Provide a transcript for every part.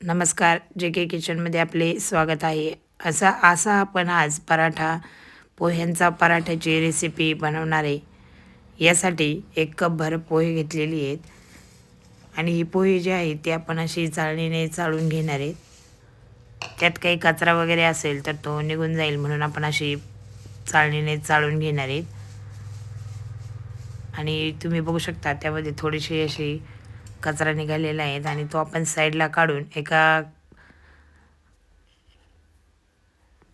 नमस्कार जे के किचनमध्ये आपले स्वागत आहे. असा असा आपण आज पराठा पोह्यांचा पराठ्याची रेसिपी बनवणार आहे. यासाठी एक कपभर पोहे घेतलेली आहेत. आणि ही पोहे जी आहेत ती आपण अशी चाळणीने चाळून घेणार आहेत. त्यात काही कचरा वगैरे असेल तर तो निघून जाईल म्हणून आपण अशी चाळणीने चाळून घेणार आहेत. आणि तुम्ही बघू शकता त्यामध्ये थोडीशी अशी कचरा निघालेला आहे आणि तो आपण साईडला काढून एका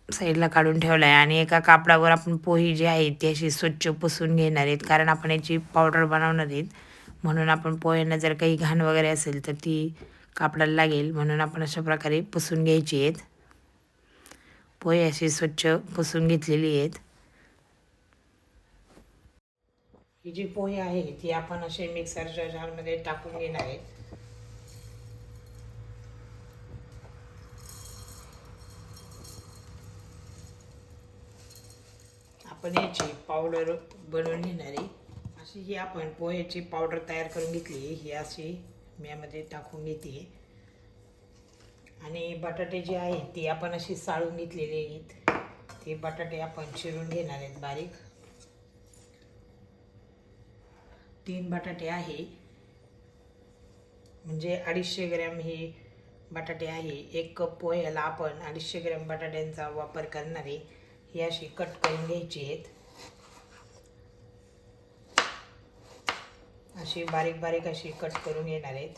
साईडला काढून ठेवला आहे आणि एका कापडावर आपण पोही जी आहे ती अशी स्वच्छ पुसून घेणार आहेत. कारण आपण याची पावडर बनवणार आहेत. म्हणून आपण पोह्यांना जर काही घाण वगैरे असेल तर ती कापडाला लागेल. म्हणून आपण अशा प्रकारे पुसून घ्यायची आहेत. पोहे अशी स्वच्छ पुसून घेतलेली आहेत. ही जी पोहे आहे ती आपण असे मिक्सरच्या जारमध्ये टाकून घेणार आहेत आपण याची पावडर बनवून घेणार आहे. अशी ही आपण पोह्याची पावडर तयार करून घेतली ही अशी मी यामध्ये टाकून घेते. आणि बटाटे जे आहेत ती आपण अशी साळून घेतलेली आहेत. ते बटाटे आपण चिरून घेणार आहेत बारीक. तीन बटाटे आहे. म्हणजे अडीचशे ग्रॅम हे बटाटे आहे. एक कप पोह्याला आपण अडीचशे ग्रॅम बटाट्यांचा वापर करणारे ही अशी कट करून घ्यायची आहेत. अशी बारीक बारीक अशी कट करून घेणार आहेत.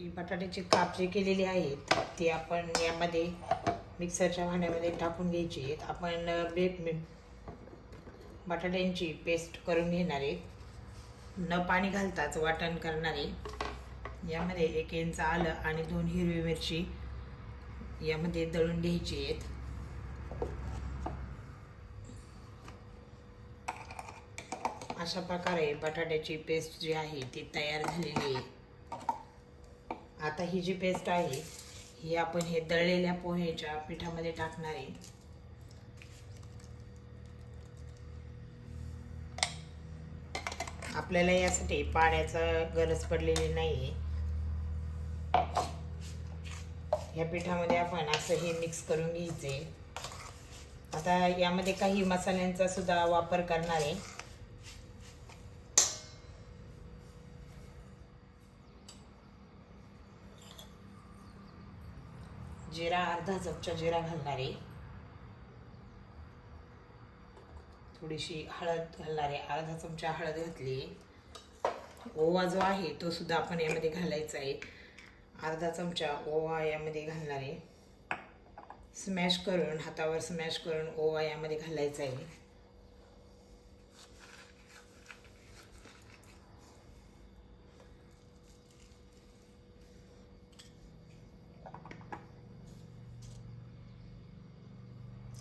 ही बटाट्याची काप जे केलेली आहेत ती आपण यामध्ये मिक्सरच्या भांड्यामध्ये टाकून घ्यायची आहेत. आपण बे बटाट्यांची पेस्ट करून घेणार आहे. न पाणी घालताच वाटण करणारे यामध्ये एक इंच आलं आणि दोन हिरवी मिरची यामध्ये दळून घ्यायची आहेत. अशा प्रकारे बटाट्याची पेस्ट जी आहे ती तयार झालेली आहे. आता ही जी पेस्ट आहे ही आपण हे दळलेल्या पोह्याच्या पिठामध्ये टाकणार आहे. आपल्याला यासाठी पाण्याचा गरज पडलेली नाही आहे या पिठामध्ये आपण असं हे मिक्स करून घ्यायचे आता यामध्ये काही मसाल्यांचा सुद्धा वापर करणार आहे. जिरा अर्धा चमचा जिरा घालणार. आहे थोडीशी हळद घालणार आहे अर्धा चमचा हळद घातली. ओवा जो आहे तो सुद्धा आपण यामध्ये घालायचा आहे. अर्धा चमचा ओवा यामध्ये घालणार. आहे स्मॅश करून हातावर स्मॅश करून ओवा यामध्ये घालायचा आहे.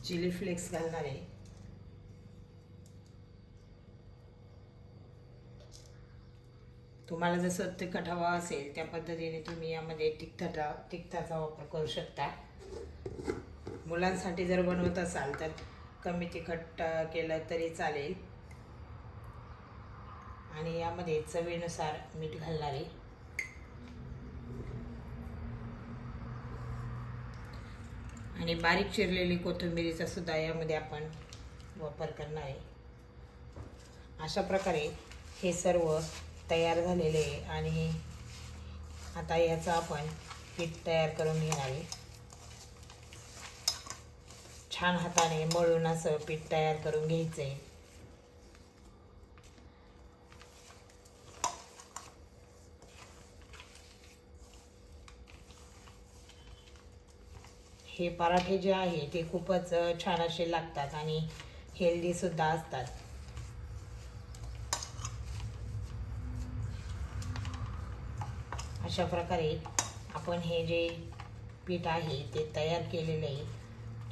चिली फ्लेक्स घालणार आहे. तुम्हाला जसं तिखट हवा असेल त्या पद्धतीने तुम्ही यामध्ये तिखटा तिखटाचा वापर करू शकता. मुलांसाठी जर बनवत असाल तर कमी तिखट केलं तरी चालेल. आणि यामध्ये चवीनुसार मीठ घालणार आहे. आणि बारीक चिरलेली कोथिंबिरीचा सुद्धा यामध्ये आपण वापर करणार आहे. अशा प्रकारे हे सर्व तयार झालेले आहे आणि आता याचं आपण पीठ तयार करून घेणार आहे. छान हाताने मळून असं पीठ तयार करून घ्यायचं आहे हे पराठे जे आहे ते खूपच छान असे लागतात आणि हेल्दीसुद्धा असतात. अशा प्रकारे आपण हे जे पीठ आहे ते तयार केलेलं आहे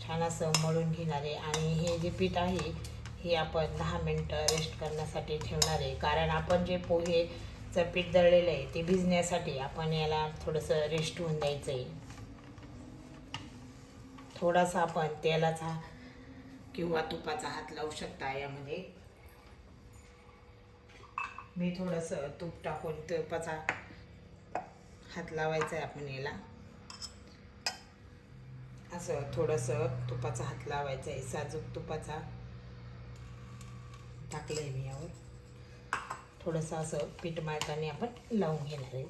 छान असं मळून घेणार आहे आणि हे जे पीठ आहे हे आपण दहा मिनटं रेस्ट करण्यासाठी ठेवणार आहे. कारण आपण जे पोहेचं पीठ दळलेलं आहे ते भिजण्यासाठी आपण याला थोडंसं रेस्ट होऊन द्यायचं आहे थोडासा आपण तेलाचा किंवा तुपाचा हात लावू शकता यामध्ये. मी थोडंसं तूप टाकून तुपाचा हात लावायचा आहे आपण याला. असं थोडंसं तुपाचा हात लावायचा आहे साजूक तुपाचा. टाकलं आहे मी यावर. थोडंसं असं पीठ मळताना आपण लावून घेणार आहे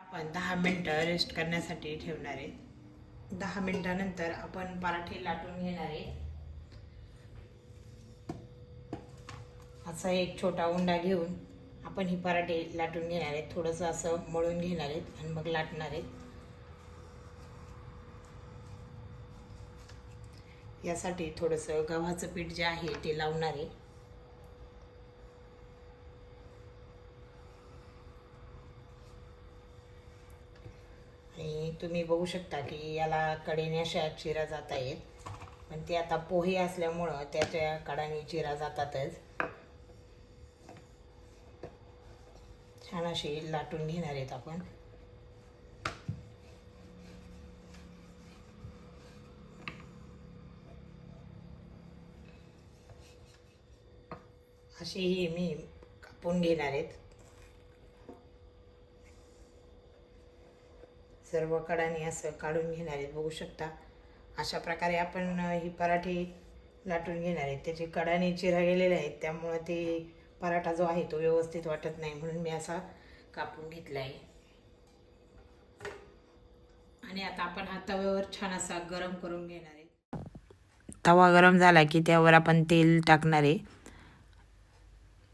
आपण दहा मिनटं रेस्ट करण्यासाठी ठेवणार आहे. दहा मिनटानंतर आपण पराठे लाटून घेणार आहे. असा एक छोटा उंडा घेऊन आपण ही पराठे लाटून घेणार आहेत थोडंसं असं मळून घेणार आहेत आणि मग लाटणार आहेत. यासाठी थोडंसं गव्हाचं पीठ जे आहे ते लावणार आहे आणि तुम्ही बघू शकता की याला कडेने अशा चिरा जात आहेत पण ते आता पोहे असल्यामुळं त्याच्या कडाने चिरा जातातच. छान अशी लाटून घेणार आहेत आपण. अशीही मी कापून घेणार आहेत. सर्व कडाने असं काढून घेणार आहेत. बघू शकता अशा प्रकारे आपण ही पराठे लाटून घेणार आहेत. त्याचे कडाने चिरा गेलेले आहेत. त्यामुळं ते पराठा जो आहे तो व्यवस्थित वाटत नाही म्हणून मी असा कापून घेतला आहे. आणि आता आपण हा तव्यावर छान असा गरम करून घेणार आहे. तवा गरम झाला की त्यावर आपण तेल टाकणार आहे.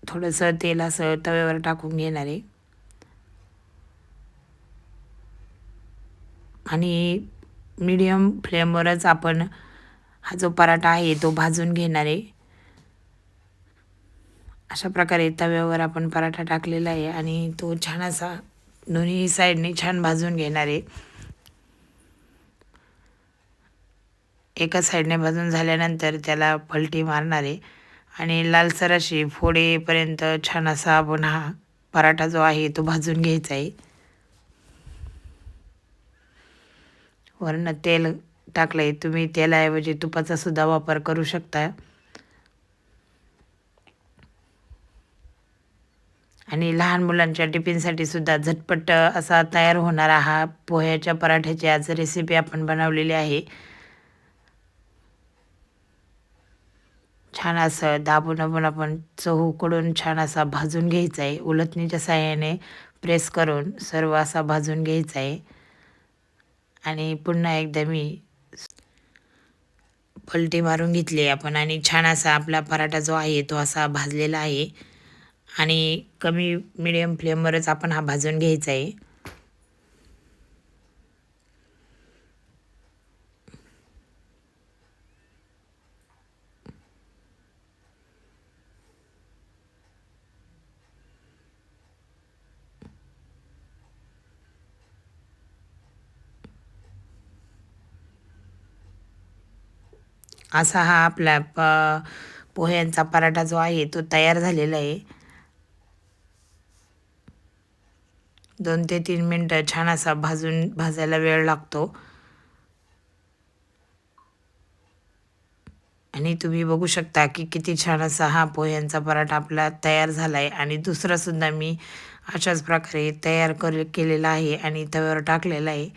थोडंसं तेल असं तव्यावर टाकून घेणार आहे. आणि मीडियम फ्लेमवरच आपण हा जो पराठा आहे तो भाजून घेणार आहे. अशा प्रकारे तव्यावर आपण पराठा टाकलेला आहे आणि तो छान असा दोन्ही साईडने छान भाजून घेणार आहे. एका साईडने भाजून झाल्यानंतर त्याला पलटी मारणार आहे. आणि लालसर अशी फोडेपर्यंत छान असा आपण हा पराठा जो आहे तो भाजून घ्यायचा आहे. वरनं तेल टाकलं आहे तुम्ही तेलाऐवजी तुपाचा सुद्धा वापर करू शकता. आणि लहान मुलांच्या टिफिनसाठी सुद्धा झटपट असा तयार होणारा हा पोह्याच्या पराठ्याची आज रेसिपी आपण बनवलेली आहे. छान असं दाबून आपण आपण चहू उकडून छान असा भाजून घ्यायचा आहे उलटणीच्या साह्याने प्रेस करून सर्व असा भाजून घ्यायचा आहे आणि पुन्हा एकदा मी पलटी मारून घेतली आपण. आणि छान असा आपला पराठा जो आहे तो असा भाजलेला आहे. आणि कमी मिडियम फ्लेमवरच आपण हा भाजून घ्यायचा आहे. असा हा आपला प पोह्यांचा पराठा जो आहे तो तयार झालेला आहे. दोन ते तीन मिनटं छान असा भाजून भाजायला वेळ लागतो. आणि तुम्ही बघू शकता की किती छान असा हा पोह्यांचा पराठा आपला तयार झाला आहे आणि दुसरासुद्धा मी अशाच प्रकारे तयार कर केलेला आहे आणि तव्यावर टाकलेला आहे.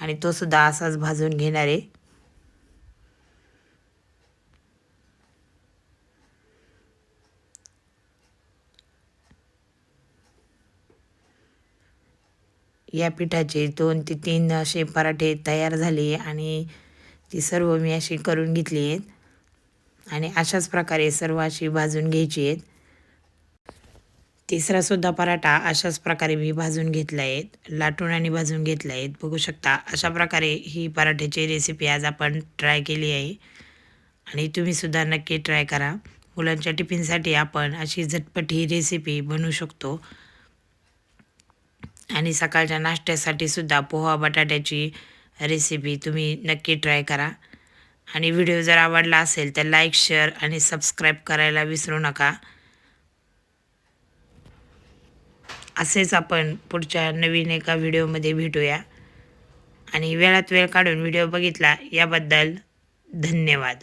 आणि तो सुद्धा असाच भाजून घेणार आहे. या पिठाचे दोन ते तीन असे पराठे तयार झाले आणि ती सर्व मी अशी करून घेतली आहेत. आणि अशाच प्रकारे सर्व अशी भाजून घ्यायची आहेत. तिसरासुद्धा पराठा अशाच प्रकारे मी भाजून घेतला आहेत लाटून आणि भाजून घेतला आहेत बघू शकता अशा प्रकारे ही पराठ्याची रेसिपी आज आपण ट्राय केली आहे. आणि तुम्हीसुद्धा नक्की ट्राय करा. मुलांच्या टिफिनसाठी आपण अशी झटपट ही रेसिपी बनवू शकतो. आणि सकाळच्या नाश्त्यासाठी सुद्धा पोहा बटाट्याची रेसिपी तुम्ही नक्की ट्राय करा. आणि व्हिडिओ जर आवडला असेल तर लाईक शेअर आणि सबस्क्राईब करायला विसरू नका. असेच आपण पुढच्या नवीन एका व्हिडिओमध्ये भेटूया. आणि वेळात वेळ काढून व्हिडिओ बघितला याबद्दल धन्यवाद.